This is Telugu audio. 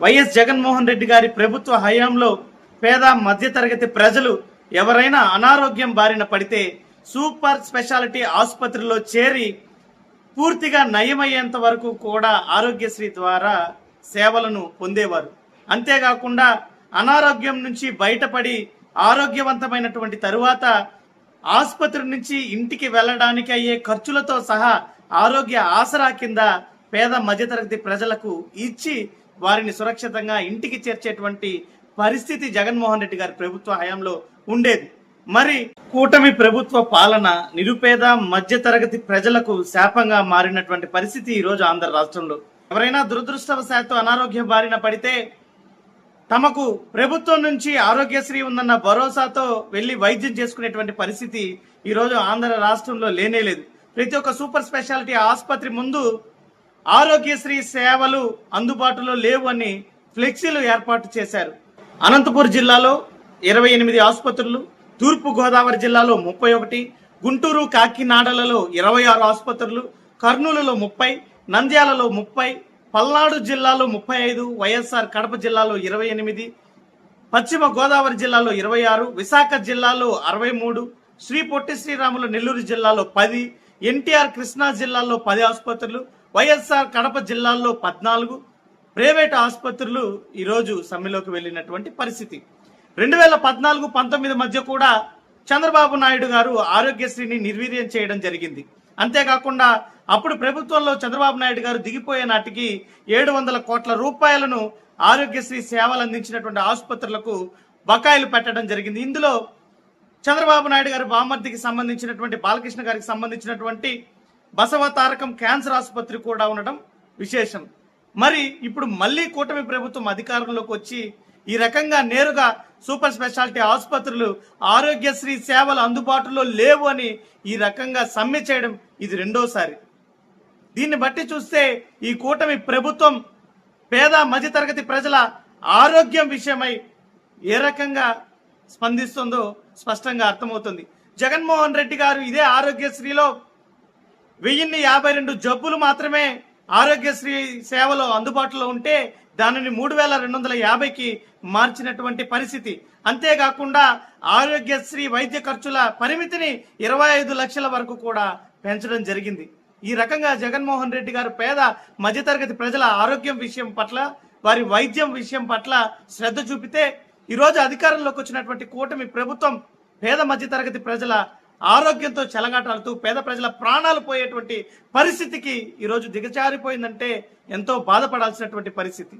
వైఎస్ జగన్మోహన్ రెడ్డి గారి ప్రభుత్వ హయాంలో పేద మధ్యతరగతి ప్రజలు ఎవరైనా అనారోగ్యం బారిన పడితే సూపర్ స్పెషాలిటీ ఆసుపత్రిలో చేరి పూర్తిగా నయమయ్యేంత వరకు కూడా ఆరోగ్యశ్రీ ద్వారా సేవలను పొందేవారు. అంతేకాకుండా అనారోగ్యం నుంచి బయటపడి ఆరోగ్యవంతమైనటువంటి తరువాత ఆసుపత్రి నుంచి ఇంటికి వెళ్ళడానికి అయ్యే ఖర్చులతో సహా ఆరోగ్య ఆసరా కింద పేద మధ్యతరగతి ప్రజలకు ఇచ్చి వారిని సురక్షితంగా ఇంటికి చేర్చేటువంటి పరిస్థితి జగన్మోహన్ రెడ్డి గారి ప్రభుత్వ హయాంలో ఉండేది. మరి కూటమి ప్రభుత్వ పాలన నిరుపేద మధ్యతరగతి ప్రజలకు శాపంగా మారినటువంటి పరిస్థితి ఈ రోజు ఆంధ్ర రాష్ట్రంలో. ఎవరైనా దురదృష్టవశాత్తు అనారోగ్య బారిన పడితే తమకు ప్రభుత్వం నుంచి ఆరోగ్యశ్రీ ఉందన్న భరోసాతో వెళ్ళి వైద్యం చేసుకునేటువంటి పరిస్థితి ఈరోజు ఆంధ్ర రాష్ట్రంలో లేనేలేదు ప్రతి ఒక్క సూపర్ స్పెషాలిటీ ఆసుపత్రి ముందు ఆరోగ్యశ్రీ సేవలు అందుబాటులో లేవు అని ఫ్లెక్సీలు ఏర్పాటు చేశారు. అనంతపూర్ జిల్లాలో ఇరవై ఎనిమిది ఆసుపత్రులు తూర్పు గోదావరి జిల్లాలో ముప్పై ఒకటి గుంటూరు కాకినాడలలో ఇరవై ఆరు ఆసుపత్రులు కర్నూలులో ముప్పై నంద్యాలలో ముప్పై పల్నాడు జిల్లాలో ముప్పై ఐదు వైఎస్ఆర్ కడప జిల్లాలో ఇరవై ఎనిమిది పశ్చిమ గోదావరి జిల్లాలో ఇరవై ఆరు విశాఖ జిల్లాలో అరవై మూడు శ్రీ పొట్టి శ్రీరాములు నెల్లూరు జిల్లాలో పది ఎన్టీఆర్ కృష్ణా జిల్లాలో పది ఆసుపత్రులు వైఎస్ఆర్ కడప జిల్లాల్లో పద్నాలుగు ప్రైవేట్ ఆసుపత్రులు ఈరోజు సమ్మెలోకి వెళ్ళినటువంటి పరిస్థితి. రెండు వేల పద్నాలుగు పంతొమ్మిది మధ్య కూడా చంద్రబాబు నాయుడు గారు ఆరోగ్యశ్రీని నిర్వీర్యం చేయడం జరిగింది. అంతేకాకుండా అప్పుడు ప్రభుత్వంలో చంద్రబాబు నాయుడు గారు దిగిపోయే నాటికి ఏడు వందల కోట్ల రూపాయలను ఆరోగ్యశ్రీ సేవలు అందించినటువంటి ఆసుపత్రులకు బకాయిలు పెట్టడం జరిగింది. ఇందులో చంద్రబాబు నాయుడు గారి బామర్దికి సంబంధించినటువంటి బాలకృష్ణ గారికి సంబంధించినటువంటి బసవ తారకం క్యాన్సర్ ఆసుపత్రి కూడా ఉండడం విశేషం. మరి ఇప్పుడు మళ్ళీ కూటమి ప్రభుత్వం అధికారంలోకి వచ్చి ఈ రకంగా నేరుగా సూపర్ స్పెషాలిటీ ఆసుపత్రులు ఆరోగ్యశ్రీ సేవలు అందుబాటులో లేవు అని ఈ రకంగా సమ్మె చేయడం ఇది రెండోసారి. దీన్ని బట్టి చూస్తే ఈ కూటమి ప్రభుత్వం పేద మధ్యతరగతి ప్రజల ఆరోగ్యం విషయమై ఏ రకంగా స్పందిస్తుందో స్పష్టంగా అర్థమవుతుంది. జగన్మోహన్ రెడ్డి గారు ఇదే ఆరోగ్యశ్రీలో వెయ్యిన్ని యాభై రెండు జబ్బులు మాత్రమే ఆరోగ్యశ్రీ సేవలో అందుబాటులో ఉంటే దానిని మూడు వేల రెండు వందల యాభైకి మార్చినటువంటి పరిస్థితి. అంతేకాకుండా ఆరోగ్యశ్రీ వైద్య ఖర్చుల పరిమితిని ఇరవై ఐదు లక్షల వరకు కూడా పెంచడం జరిగింది. ఈ రకంగా జగన్మోహన్ రెడ్డి గారు పేద మధ్యతరగతి ప్రజల ఆరోగ్యం విషయం పట్ల వారి వైద్యం విషయం పట్ల శ్రద్ధ చూపితే ఈరోజు అధికారంలోకి వచ్చినటువంటి కూటమి ప్రభుత్వం పేద మధ్యతరగతి ప్రజల ఆరోగ్యంతో చెలగాటాడుతూ పేద ప్రజల ప్రాణాలు పోయేటువంటి పరిస్థితికి ఈరోజు దిగజారిపోయిందంటే ఎంతో బాధపడాల్సినటువంటి పరిస్థితి.